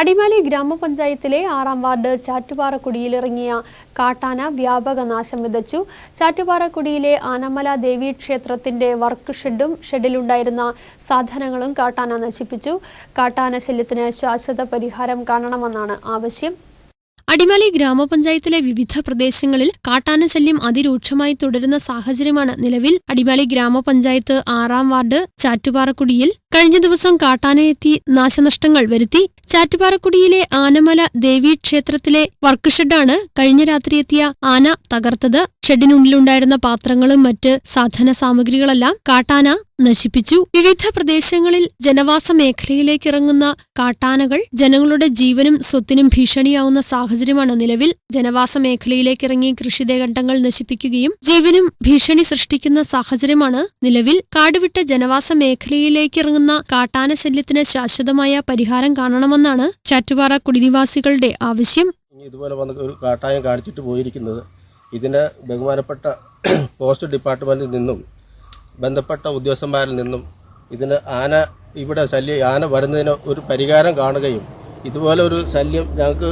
അടിമാലി ഗ്രാമപഞ്ചായത്തിലെ ആറാം വാർഡ് ചാറ്റുപാറക്കുടിയിലിറങ്ങിയ കാട്ടാന വ്യാപക നാശം വിതച്ചു. ചാറ്റുപാറക്കുടിയിലെ ആനമല ദേവി ക്ഷേത്രത്തിന്റെ വർക്ക് ഷെഡും ഷെഡിലുണ്ടായിരുന്ന സാധനങ്ങളും കാട്ടാന നശിപ്പിച്ചു. കാട്ടാന ശല്യത്തിന് ശാശ്വത പരിഹാരം കാണണമെന്നാണ് ആവശ്യം. അടിമാലി ഗ്രാമപഞ്ചായത്തിലെ വിവിധ പ്രദേശങ്ങളിൽ കാട്ടാന ശല്യം അതിരൂക്ഷമായി തുടരുന്ന സാഹചര്യമാണ് നിലവിൽ. അടിമാലി ഗ്രാമപഞ്ചായത്ത് ആറാം വാർഡ് ചാറ്റുപാറക്കുടിയിൽ കഴിഞ്ഞ ദിവസം കാട്ടാനയെത്തി നാശനഷ്ടങ്ങൾ വരുത്തി. ചാറ്റുപാറക്കുടിയിലെ ആനമല ദേവീ ക്ഷേത്രത്തിലെ വർക്ക്ഷെഡാണ് കഴിഞ്ഞ രാത്രി എത്തിയ ആന തകർത്തത്. ഷെഡിനുള്ളിലുണ്ടായിരുന്ന പാത്രങ്ങളും മറ്റ് സാധന സാമഗ്രികളെല്ലാം കാട്ടാന നശിപ്പിച്ചു. വിവിധ പ്രദേശങ്ങളിൽ ജനവാസ മേഖലയിലേക്ക് ഇറങ്ങുന്ന കാട്ടാനകൾ ജനങ്ങളുടെ ജീവനും സ്വത്തിനും ഭീഷണിയാവുന്ന സാഹചര്യമാണ് നിലവിൽ. ജനവാസ മേഖലയിലേക്ക് ഇറങ്ങി കൃഷിദേകണ്ഡങ്ങൾ നശിപ്പിക്കുകയും ജീവനും ഭീഷണി സൃഷ്ടിക്കുന്ന സാഹചര്യമാണ് നിലവിൽ. കാടുവിട്ട ജനവാസ മേഖലയിലേക്ക് ഇറങ്ങുന്ന കാട്ടാന ശല്യത്തിന് ശാശ്വതമായ പരിഹാരം കാണണമെന്നാണ് ചാറ്റുപാറ കുടിനിവാസികളുടെ ആവശ്യം. ഇതുപോലെ വന്ന ഒരു കാട്ടായം കാണിച്ചിട്ട് പോയിരിക്കുന്നത് ഇതിന് ബഹുമാനപ്പെട്ട പോസ്റ്റ് ഡിപ്പാർട്ട്മെന്റിൽ നിന്നും ബന്ധപ്പെട്ട ഉദ്യോഗസ്ഥന്മാരിൽ നിന്നും ഇതിന് ആന ഇവിടെ ശല്യം ആന വരുന്നതിന് ഒരു പരിഹാരം കാണുകയും ഇതുപോലെ ഒരു ശല്യം ഞങ്ങൾക്ക്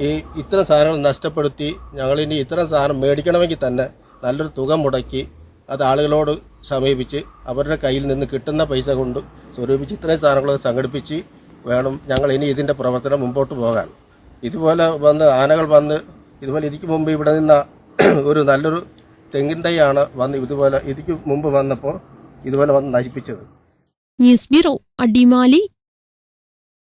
ഈ ഇത്തരം സാധനങ്ങൾ നഷ്ടപ്പെടുത്തി ഞങ്ങളിനി ഇത്തരം സാധനം മേടിക്കണമെങ്കിൽ തന്നെ നല്ലൊരു തുക മുടക്കി അത് ആളുകളോട് സമീപിച്ച് അവരുടെ കയ്യിൽ നിന്ന് കിട്ടുന്ന പൈസ കൊണ്ട് സ്വരൂപിച്ച് ഇത്രയും സാധനങ്ങൾ സംഘടിപ്പിച്ച് വേണം ഞങ്ങൾ ഇനി ഇതിന്റെ പ്രവർത്തനം മുമ്പോട്ട് പോകാൻ. ഇതുപോലെ വന്ന് ആനകൾ വന്ന് ഇതുപോലെ ഇതിക്ക് മുമ്പ് ഇവിടെ നിന്ന ഒരു നല്ലൊരു തെങ്ങിൻ തൈയാണ് വന്ന് ഇതുപോലെ ഇതിക്ക് മുമ്പ് വന്നപ്പോൾ ഇതുപോലെ വന്ന് നശിപ്പിച്ചത്. News bureau Adimali